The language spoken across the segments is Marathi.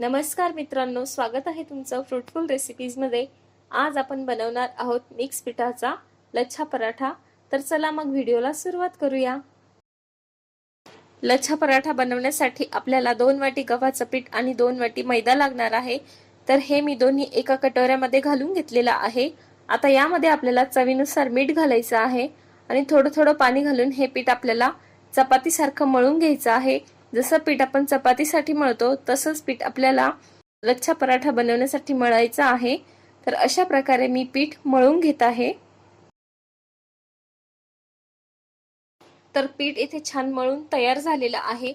नमस्कार मित्रांनो स्वागत आहे तुमचं फ्रुटफुल रेसिपीजमध्ये आज आपण बनवणार आहोत मिक्स पिठाचा लच्छा पराठा. तर चला मग व्हिडिओला सुरुवात करूया. लच्छा पराठा बनवण्यासाठी आपल्याला दोन वाटी गव्हाचं पीठ आणि दोन वाटी मैदा लागणार आहे. तर हे मी दोन्ही एका कटोऱ्यामध्ये घालून घेतलेलं आहे. आता यामध्ये आपल्याला चवीनुसार मीठ घालायचं आहे. आणि थोडं थोडं पाणी घालून हे पीठ आपल्याला चपातीसारखं मळून घ्यायचं आहे. जसं पीठ आपण चपातीसाठी मळतो तसंच पीठ आपल्याला लच्छा पराठा बनवण्यासाठी मळायचा आहे. तर अशा प्रकारे मी पीठ मळून घेत आहे. तर पीठ इथे छान मळून तयार झालेलं आहे.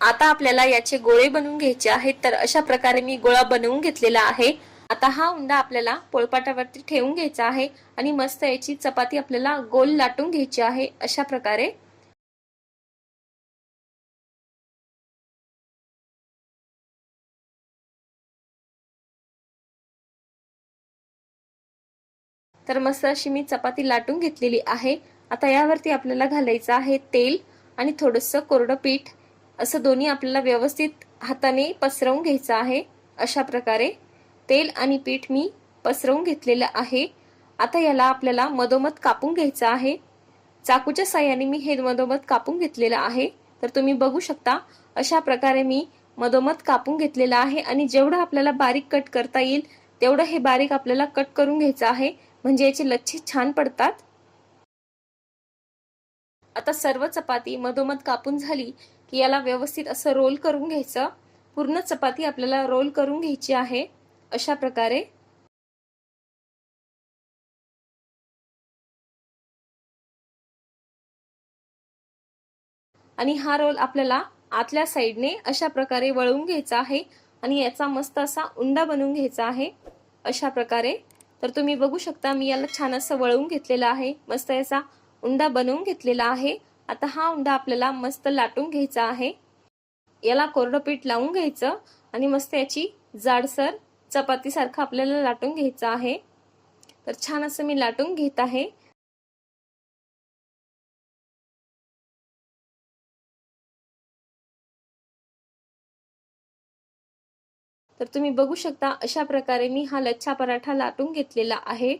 आता आपल्याला याचे गोळे बनवून घ्यायचे आहेत. तर अशा प्रकारे मी गोळा बनवून घेतलेला आहे. आता हा उंडा आपल्याला पोळपाटावरती ठेवून घ्यायचा आहे आणि मस्त याची चपाती आपल्याला गोल लाटून घ्यायची आहे. अशा प्रकारे तर मस्त अशी मी चपाती लाटून घेतलेली आहे. आता यावरती आपल्याला घालायचं आहे तेल आणि थोडंसं कोरडं पीठ. असं दोन्ही आपल्याला व्यवस्थित हाताने पसरवून घ्यायचं आहे अशा प्रकारे. तेल आणि पीठ मी पसरवून घेतलेलं आहे. आता याला आपल्याला मधोमध कापून घ्यायचं आहे. चाकूच्या साह्याने मी हे मधोमध कापून घेतलेलं आहे. तर तुम्ही बघू शकता अशा प्रकारे मी मधोमध कापून घेतलेलं आहे आणि जेवढं आपल्याला बारीक कट करता येईल तेवढं हे बारीक आपल्याला कट करून घ्यायचं आहे. म्हणजे याचे लच्छे छान पडतात. आता सर्व चपाती मधोमध कापून झाली की याला व्यवस्थित असं रोल करून घ्यायचं. पूर्ण चपाती आपल्याला रोल करून घ्यायची आहे. अशा प्रकारे आणि हा रोल आपल्याला आतल्या साईडने अशा प्रकारे वळवून घ्यायचा आहे. आणि याचा मस्त असा उंडा बनवून घ्यायचा आहे. अशा प्रकारे तर तुम्ही बघू शकता मी याला छान असं वळवून घेतलेलं आहे. मस्त याचा उंडा बनवून घेतलेला आहे. आता हा उंडा आपल्याला मस्त लाटून घ्यायचा आहे. याला कोरडं पीठ लावून घ्यायचं आणि मस्त याची जाडसर चपातीसारखं आपल्याला लाटून घ्यायचं आहे. तर छान असं मी लाटून घेत आहे. तर तुम्ही बघू शकता अशा प्रकारे मी हा लच्छा पराठा लाटून घेतलेला आहे.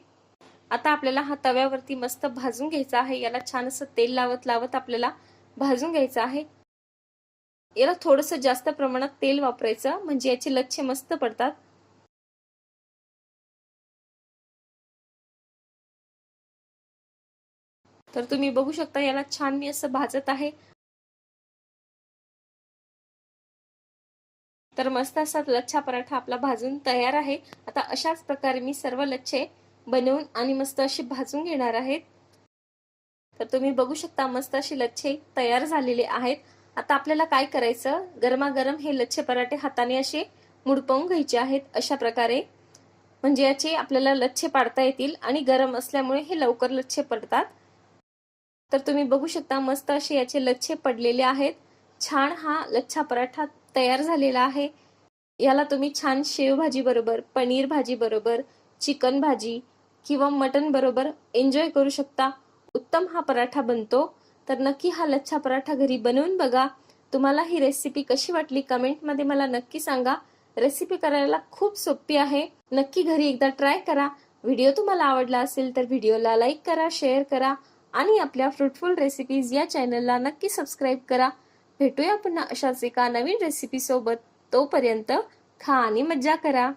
आता आपल्याला हा तव्यावरती मस्त भाजून घ्यायचा आहे. याला छान असं तेल लावत लावत आपल्याला भाजून घ्यायचं आहे. याला थोडस जास्त प्रमाणात तेल वापरायचं म्हणजे याचे लच्छे मस्त पडतात. तर तुम्ही बघू शकता याला छान मी असं भाजत आहे. तर मस्त असा लच्छा पराठा आपला भाजून तयार आहे. आता अशाच प्रकारे मी सर्व लच्छे बनवून आणि मस्त अशी भाजून घेणार आहेत. तर तुम्ही बघू शकता मस्त अशी लच्छे तयार झालेले आहेत. आता आपल्याला काय करायचं? गरमागरम हे लच्छे पराठे हाताने असे मुडपवून घ्यायचे आहेत अशा प्रकारे. म्हणजे याचे आपल्याला लच्छे पाडता येतील आणि गरम असल्यामुळे हे लवकर लच्छे पडतात. तर तुम्ही बघू शकता मस्त असे याचे लच्छे पडलेले आहेत. छान हा लच्छा पराठा तयार झालेला आहे. याला तुम्ही छान शेवभाजी बरोबर पनीर भाजी बरोबर चिकन भाजी किंवा मटन बरोबर एन्जॉय करू शकता. उत्तम हा पराठा बनतो. तर नक्की हा लच्छा पराठा घरी बनवून बघा. तुम्हाला ही रेसिपी कशी वाटली कमेंटमध्ये मला नक्की सांगा. रेसिपी करायला खूप सोपी आहे. नक्की घरी एकदा ट्राय करा. व्हिडिओ तुम्हाला आवडला असेल तर व्हिडिओला लाईक करा शेअर करा आणि आपल्या फ्रुटफुल रेसिपीज या चॅनलला नक्की सबस्क्राईब करा. भेटूया पुन्हा अशाच एका नवीन रेसिपी सोबत. तोपर्यंत खा आणि मज्जा करा.